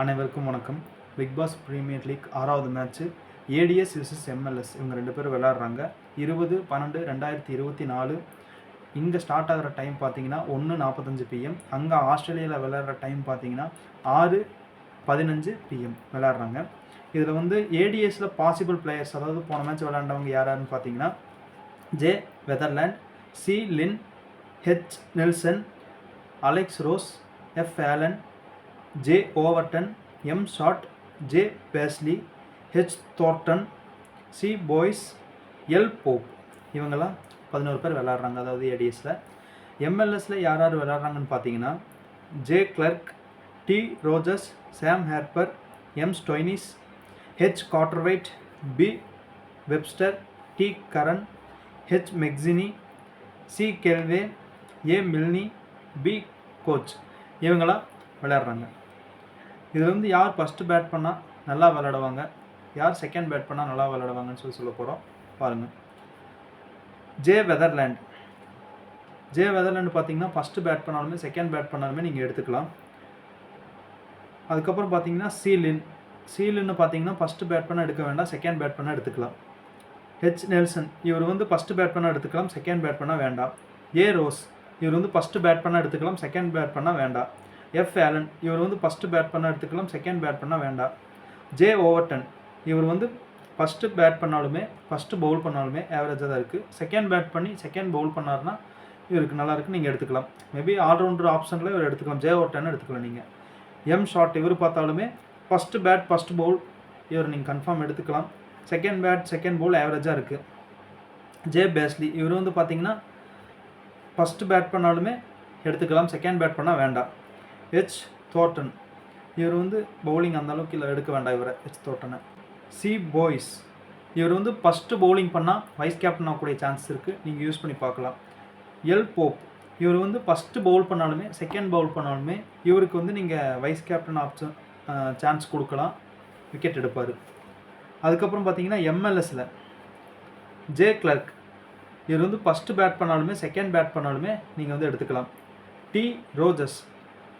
அனைவருக்கும் வணக்கம். Big pass premier league ஆறாவது மேட்ச்சு. ஏடிஎஸ் விசஸ் எம்எல்எஸ் இவங்க ரெண்டு பேரும் விளாட்றாங்க இருபது பன்னெண்டு ரெண்டாயிரத்தி இருபத்தி நாலு. இங்கே ஸ்டார்ட் ஆகிற டைம் பார்த்தீங்கன்னா ஒன்று நாற்பத்தஞ்சு பிஎம் அங்கே ஆஸ்திரேலியாவில் விளாட்ற டைம் பார்த்தீங்கன்னா ஆறு பதினஞ்சு பிஎம் விளாட்றாங்க இதில் வந்து ஏடிஎஸில் பாசிபிள் பிளேயர்ஸ் அதாவது போன மேட்ச் விளாண்டவங்க யார் யாருன்னு பார்த்தீங்கன்னா J Weatherald C Lynn H Nielsen Alex Ross F Allen J Overton M Short J Pasley H Thornton C Boyce L Pope. இவங்கெல்லாம் பதினோரு பேர் விளாட்றாங்க அதாவது ஏடிஎஸில். எம்எல்எஸில் யார் யார் விளாட்றாங்கன்னு பார்த்தீங்கன்னா J Clarke T Rogers Sam Harper M Stoinis H Cartwright B Webster T Curran H McKenzie C Kellaway A Milne B Couch. இவங்களாம் விளையாடுறாங்க. இதில் வந்து யார் ஃபஸ்ட்டு பேட் பண்ணால் நல்லா விளையாடுவாங்க? யார் செகண்ட் பேட் பண்ணால் நல்லா விளையாடுவாங்கன்னு சொல்லி சொல்ல போகிறோம் பாருங்கள் ஜே வெதர்லேண்ட் ஜே வெதர்லேண்டு பார்த்தீங்கன்னா ஃபஸ்ட்டு பேட் பண்ணாலுமே செகண்ட் பேட் பண்ணாலுமே நீங்கள் எடுத்துக்கலாம். அதுக்கப்புறம் பார்த்தீங்கன்னா சீலின் சீலின்னு பார்த்தீங்கன்னா ஃபஸ்ட்டு பேட் பண்ண எடுக்க வேண்டாம் செகண்ட் பேட் பண்ண எடுத்துக்கலாம். ஹெச் நெல்சன் இவர் வந்து ஃபஸ்ட்டு பேட் பண்ண எடுத்துக்கலாம் செகண்ட் பேட் பண்ண வேண்டாம். ஏ ரோஸ் இவர் வந்து ஃபஸ்ட்டு பேட் பண்ண எடுத்துக்கலாம் செகண்ட் பேட் பண்ண வேண்டாம். எஃப் ஆலன் இவர் வந்து ஃபஸ்ட்டு பேட் பண்ணால் எடுத்துக்கலாம் செகண்ட் பேட் பண்ணால் வேண்டாம். ஜே ஓவர்டன் இவர் வந்து ஃபஸ்ட்டு பேட் பண்ணாலுமே ஃபஸ்ட்டு பவுல் பண்ணாலுமே ஆவரேஜாக தான் இருக்குது செகண்ட் பேட் பண்ணி செகண்ட் பவுல் பண்ணாருன்னா இவருக்கு நல்லா இருக்கு நீங்கள் எடுத்துக்கலாம். மேபி ஆல்ரவுண்டர் ஆப்ஷனில் இவர் எடுத்துக்கலாம். ஜே ஓவர்டன் எடுத்துக்கலாம் நீங்கள் எம் ஷாட் இவர் பார்த்தாலுமே ஃபஸ்ட்டு பேட் ஃபஸ்ட் பவுல் இவர் நீங்கள் கன்ஃபார்ம் எடுத்துக்கலாம். செகண்ட் பேட் செகண்ட் பவுல் ஆவரேஜாக இருக்குது ஜே பேஸ்லி இவர் வந்து பார்த்தீங்கன்னா ஃபஸ்ட்டு பேட் பண்ணாலுமே எடுத்துக்கலாம் செகண்ட் பேட் பண்ணால் வேண்டாம். ஹெச் தோட்டன் இவர் வந்து பவுலிங் அந்த அளவுக்கு இல்லை எடுக்க வேண்டாம் இவரை ஹெச் தோட்டனை சி பாய்ஸ் இவர் வந்து ஃபஸ்ட்டு பவுலிங் பண்ணால் வைஸ் கேப்டன் ஆகக்கூடிய சான்ஸ் இருக்குது நீங்கள் யூஸ் பண்ணி பார்க்கலாம். எல் போப் இவர் வந்து ஃபஸ்ட்டு பவுல் பண்ணாலுமே செகண்ட் பவுல் பண்ணாலுமே இவருக்கு வந்து நீங்கள் வைஸ் கேப்டன் ஆப்ஷன் சான்ஸ் கொடுக்கலாம். விக்கெட் எடுப்பார். அதுக்கப்புறம் பார்த்தீங்கன்னா எம்எல்எஸில் ஜே கிளர்க் இவர் வந்து ஃபஸ்ட்டு பேட் பண்ணாலுமே செகண்ட் பேட் பண்ணாலுமே நீங்கள் வந்து எடுத்துக்கலாம். டி ரோஜஸ்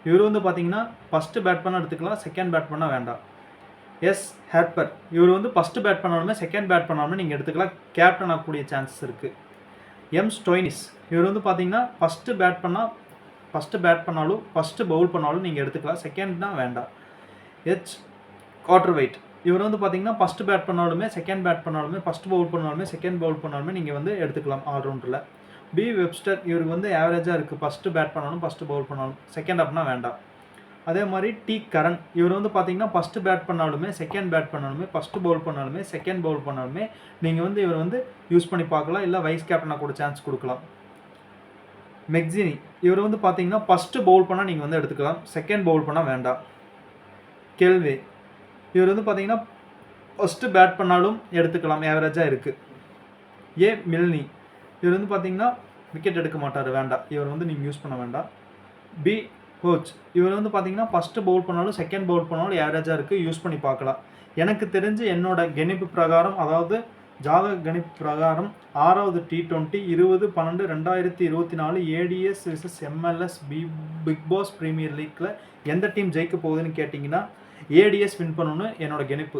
இவர் வந்து பார்த்தீங்கன்னா ஃபஸ்ட்டு பேட் பண்ண எடுத்துக்கலாம் செகண்ட் பேட் பண்ணால் வேண்டாம். எஸ் ஹேர்பர் இவர் வந்து ஃபஸ்ட்டு பேட் பண்ணாலுமே செகண்ட் பேட் பண்ணாலுமே நீங்கள் எடுத்துக்கலாம். கேப்டன் ஆகக்கூடிய சான்சஸ் இருக்குது எம் ஸ்டோய்னிஸ் இவர் வந்து பார்த்தீங்கன்னா ஃபஸ்ட்டு பேட் பண்ணால் ஃபஸ்ட்டு பேட் பண்ணாலும் ஃபஸ்ட்டு பவுல் பண்ணாலும் நீங்கள் எடுத்துக்கலாம். செகண்ட்னா வேண்டாம். ஹெச் குவார்டர் வெயிட் இவர் வந்து பார்த்தீங்கன்னா ஃபஸ்ட்டு பேட் பண்ணாலுமே செகண்ட் பேட் பண்ணாலுமே ஃபஸ்ட் பவுல் பண்ணாலுமே செகண்ட் பவுல் பண்ணாலுமே நீங்கள் வந்து எடுத்துக்கலாம். ஆல்ரவுண்டரில் பி வெப்ஸ்டர் இவருக்கு வந்து ஆவரேஜாக இருக்குது ஃபஸ்ட்டு பேட் பண்ணாலும் ஃபஸ்ட்டு பவுல் பண்ணாலும். செகண்ட் அப்னா வேண்டாம். அதே மாதிரி டி கரண். இவர் வந்து பார்த்தீங்கன்னா ஃபஸ்ட்டு பேட் பண்ணாலுமே செகண்ட் பேட் பண்ணாலுமே ஃபஸ்ட்டு பவுல் பண்ணாலுமே செகண்ட் பவுல் பண்ணாலுமே நீங்கள் வந்து இவர் வந்து யூஸ் பண்ணி பார்க்கலாம். இல்லை வைஸ் கேப்டனாக கூட சான்ஸ் கொடுக்கலாம். மெக்ஸினி. இவர் வந்து பார்த்தீங்கன்னா ஃபஸ்ட்டு பவுல் பண்ணால் நீங்கள் வந்து எடுத்துக்கலாம். செகண்ட் பவுல் பண்ணால் வேண்டாம். கெல்வே இவர் வந்து பார்த்தீங்கன்னா ஃபஸ்ட்டு பேட் பண்ணாலும் எடுத்துக்கலாம். ஏவரேஜாக இருக்குது ஏ மில்னி. இவர் வந்து பார்த்தீங்கன்னா விக்கெட் எடுக்க மாட்டார் வேண்டாம். இவர் வந்து நீங்கள் யூஸ் பண்ண வேண்டாம். பி கோச் இவர் வந்து பார்த்தீங்கன்னா ஃபஸ்ட்டு பவுல் பண்ணாலும் செகண்ட் பவுல் பண்ணாலும் ஏவரேஜாக இருக்குது யூஸ் பண்ணி பார்க்கலாம். எனக்கு தெரிஞ்சு என்னோட கணிப்பு பிரகாரம் அதாவது ஜாதக கணிப்பு பிரகாரம் ஆறாவது டி டுவெண்ட்டி இருபது பன்னெண்டு ரெண்டாயிரத்தி இருபத்தி நாலு ADS vs MLS B Big Bash Premier லீக்கில் எந்த டீம் ஜெயிக்க போகுதுன்னு கேட்டிங்கன்னா ஏடிஎஸ் வின் பண்ணணும்னு என்னோட கணிப்பு.